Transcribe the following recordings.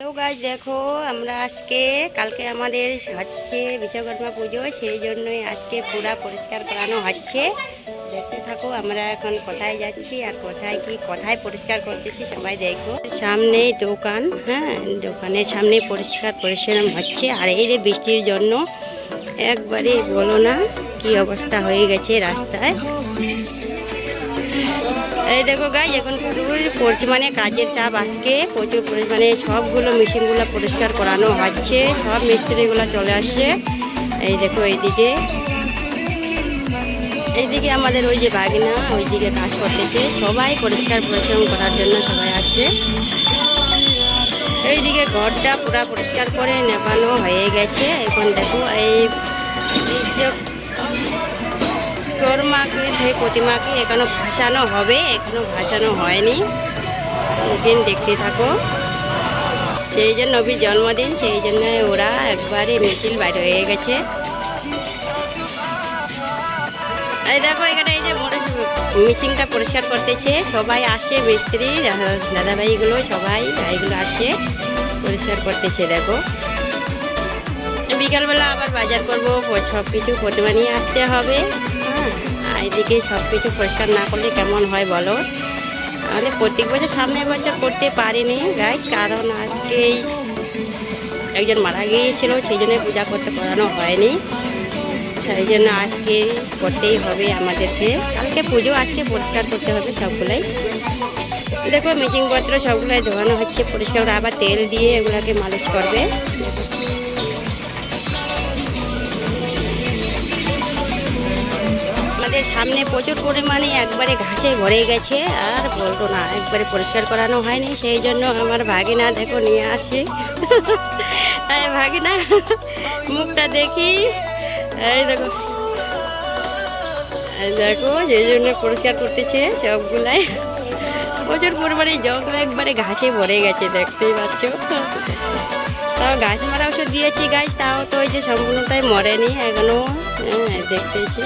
Hello গাছ দেখো, আমরা আজকে, কালকে আমাদের হচ্ছে বিশ্বকর্মা পুজো, সেই জন্যই আজকে পুরা পরিষ্কার করানো হচ্ছে। দেখতে থাকো, আমরা এখন কোথায় যাচ্ছি আর কোথায় কি, কোথায় পরিষ্কার করতেছি সবাই দেখো। সামনে দোকান হ্যাঁ দোকানের সামনে পরিষ্কার পরিচ্ছন্ন হচ্ছে। আর এই যে বৃষ্টির জন্য একবারে বলো না কি অবস্থা হয়ে গেছে রাস্তায়। এই দেখো গাই এখন প্রচুর পরিমাণে কাজের চাপ আজকে। প্রচুর পরিমাণে সবগুলো মেশিনগুলো পরিষ্কার করানো হচ্ছে। সব মিস্ত্রিগুলো চলে আসছে। এই দেখো এইদিকে। এইদিকে আমাদের ওই যে বাগিনা, ওইদিকে কাজ করতেছে। সবাই পরিষ্কার পরিশ্রম করার জন্য সবাই আসছে। এইদিকে ঘরটা পুরা পরিষ্কার করে নেবানো হয়ে গেছে। এখন দেখো এই কর্মাকে সেই প্রতিমাকে এখনও ভাসানো হবে, এখনও ভাসানো হয়নি। দিন দেখতে থাকো। সেই জন্য নবীর জন্মদিন, সেই জন্য ওরা একবারে মিছিল বাইরে হয়ে গেছে। এই দেখো, এখানে এই যে মিশিংটা পরিষ্কার করতেছে। সবাই আসে, মিস্ত্রি দাদাভাইগুলো সবাই, ভাইগুলো আসে, পরিষ্কার করতেছে, দেখো। বিকালবেলা আবার বাজার করব সব কিছু প্রতিমা নিয়ে আসতে হবে। এদিকে সব কিছু পরিষ্কার না করলে কেমন হয় বলো? তাহলে প্রত্যেক বছর, সামনের বছর করতে পারিনি গাইজ কারণ আজকেই একজন মারা গিয়েছিল, সেই জন্য পূজা করতে করানো হয়নি। সেই জন্য আজকে করতেই হবে আমাদেরকে। কালকে পুজো, আজকে পরিষ্কার করতে হবে সবগুলাই। দেখো মিটিংপত্র সবগুলাই ধোয়ানো হচ্ছে, পরিষ্কার করে আবার তেল দিয়ে এগুলাকে মালিশ করবে। আমাদের সামনে প্রচুর পরিমাণে একবারে ঘাসে ভরে গেছে, আর বলতো না, একবারে পরিষ্কার করানো হয়নি, সেই জন্য আমার ভাগিনা দেখো নিয়ে আসি ভাগিনা, মুখটা দেখি। এই দেখো। দেখো, যে জন্য পরিষ্কার করতেছে সবগুলাই। প্রচুর পরিমাণে জল একবারে ঘাসে ভরে গেছে, দেখতেই পাচ্ছ। তাও গাছ মারা ওষুধ দিয়েছি গাছ তাও তো ওই যে সম্পূর্ণটাই মরেনি, এখনও। দেখতেছি।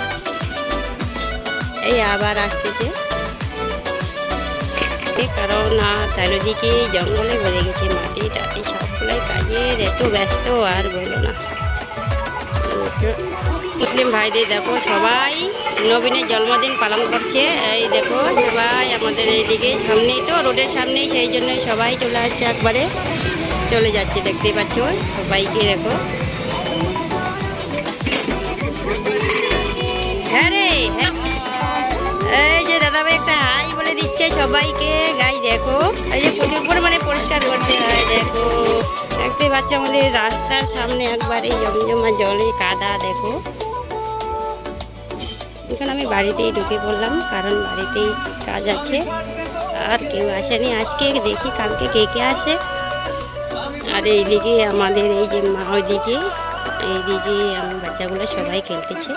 এই আবার আসতেছে। কারণ আর চারিদিকে জঙ্গলে ভরে গেছে মাটি টাটি সবগুলাই কাজের, এত ব্যস্ত, আর বলো না। মুসলিম ভাইদের দেখো, সবাই নবীনের জন্মদিন পালন করছে। এই দেখো, সবাই আমাদের এইদিকে, সামনেই তো, রোডের সামনেই, সেই জন্য সবাই চলে আসছে একবারে। চলে যাচ্ছে, দেখতেই পাচ্ছ, সবাইকে দেখো। দিচ্ছে সবাইকে গাই দেখো, এই যে প্রচুর পরিমাণে পরিষ্কার করতে হয় দেখো। দেখতে পাচ্ছ আমাদের রাস্তার সামনে একবারে জমজমা জলে কাদা, দেখো। এখন আমি বাড়িতেই ঢুকে পড়লাম, কারণ বাড়িতেই কাজ আছে। আর কেউ আসেনি। আজকে দেখি কালকে কে কে আসে। আর এইদিকে আমাদের এই যে মা ওইদিকে, এইদিকে আমার বাচ্চাগুলো সবাই খেলতেছে।